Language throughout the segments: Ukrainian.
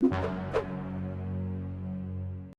you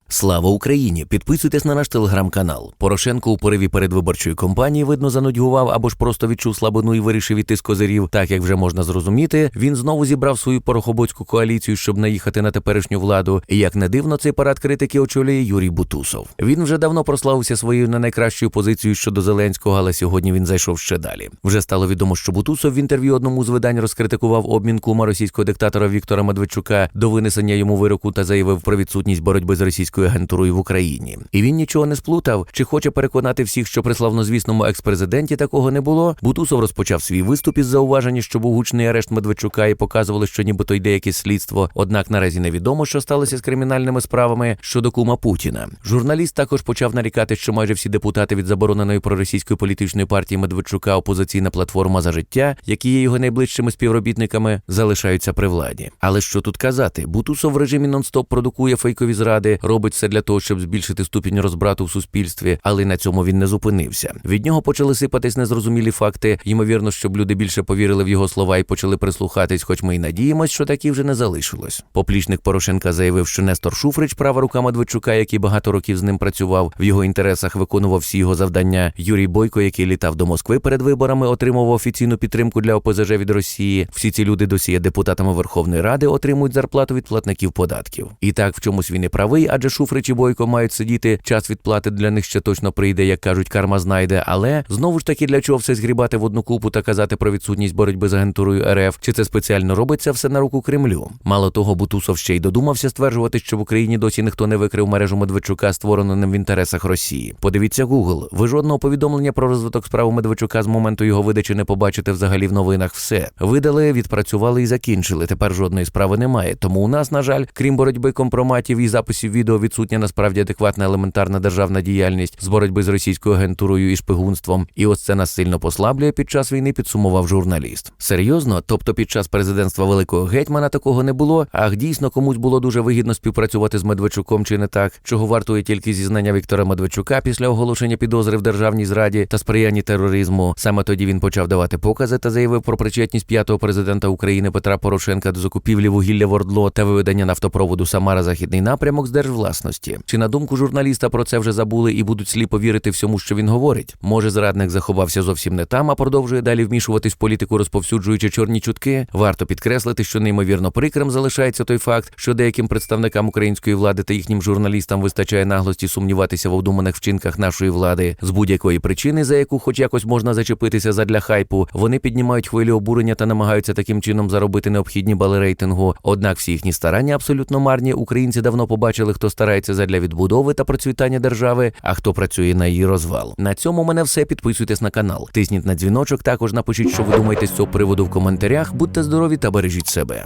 Слава Україні! Підписуйтесь на наш телеграм-канал. Порошенко у пориві передвиборчої кампанії, видно, занудьгував або ж просто відчув слабину і вирішив іти з козирів. Так як вже можна зрозуміти, він знову зібрав свою порохоботську коаліцію, щоб наїхати на теперішню владу. І як не дивно, цей парад критики очолює Юрій Бутусов. Він вже давно прославився своєю не найкращою позицією щодо Зеленського, але сьогодні він зайшов ще далі. Вже стало відомо, що Бутусов в інтерв'ю одному з видань розкритикував обмін кума російського диктатора Віктора Медведчука до винесення йому вироку та заявив про відсутність боротьби з російською агентурою в Україні. І він нічого не сплутав, чи хоче переконати всіх, що при славнозвісному експрезиденті такого не було. Бутусов розпочав свій виступ із зауваження, що був гучний арешт Медведчука і показували, що нібито йде якесь слідство. Однак наразі невідомо, що сталося з кримінальними справами щодо кума Путіна. Журналіст також почав нарікати, що майже всі депутати від забороненої проросійської політичної партії Медведчука опозиційна платформа за життя, які є його найближчими співробітниками, залишаються при владі. Але що тут казати? Бутусов в режимі нон-стоп продукує фейкові зради, робить все для того, щоб збільшити ступінь розбрату в суспільстві, але на цьому він не зупинився. Від нього почали сипатись незрозумілі факти. Ймовірно, щоб люди більше повірили в його слова і почали прислухатись, хоч ми й надіємось, що такі вже не залишилось. Поплічник Порошенка заявив, що Нестор Шуфрич, права рука Медведчука, який багато років з ним працював, в його інтересах виконував всі його завдання. Юрій Бойко, який літав до Москви перед виборами, отримував офіційну підтримку для ОПЗЖ від Росії. Всі ці люди досі є депутатами Верховної Ради, отримують зарплату від платників податків. І так в чомусь він і правий, адже Шуфрич і Бойко мають сидіти. Час відплати для них ще точно прийде, як кажуть, карма знайде. Але знову ж таки для чого все згрібати в одну купу та казати про відсутність боротьби з агентурою РФ? Чи це спеціально робиться все на руку Кремлю? Мало того, Бутусов ще й додумався стверджувати, що в Україні досі ніхто не викрив мережу Медведчука, створену ним в інтересах Росії. Подивіться Google. Ви жодного повідомлення про розвиток справи Медведчука з моменту його видачі не побачите взагалі в новинах. Все видали, відпрацювали і закінчили. Тепер жодної справи немає. Тому у нас, на жаль, крім боротьби компроматів і записів відео, відсутня насправді адекватна елементарна державна діяльність з боротьби з російською агентурою і шпигунством. І ось це нас сильно послаблює під час війни. Підсумував журналіст. Серйозно, тобто під час президентства великого гетьмана такого не було. Ах, дійсно комусь було дуже вигідно співпрацювати з Медведчуком чи не так, чого вартує тільки зізнання Віктора Медведчука після оголошення підозри в державній зраді та сприянні тероризму. Саме тоді він почав давати покази та заявив про причетність п'ятого президента України Петра Порошенка до закупівлі вугілля в Ордло та виведення нафтопроводу Самара Західний напрямок з держвласності. Чи на думку журналіста про це вже забули і будуть сліпо вірити всьому, що він говорить? Може, зрадник заховався зовсім не там, а продовжує далі вмішуватись в політику, розповсюджуючи чорні чутки. Варто підкреслити, що неймовірно прикрим залишається той факт, що деяким представникам української влади та їхнім журналістам вистачає наглості сумніватися в обдуманих вчинках нашої влади з будь-якої причини, за яку хоч якось можна зачепитися задля хайпу. Вони піднімають хвилю обурення та намагаються таким чином заробити необхідні бали рейтингу. Однак всі їхні старання абсолютно марні. Українці давно побачили, хто старається задля відбудови та процвітання держави, а хто працює на її розвал. На цьому мене все. Підписуйтесь на канал, тисніть на дзвіночок. Також напишіть, що ви думаєте з цього приводу в коментарях. Будьте здорові та бережіть себе.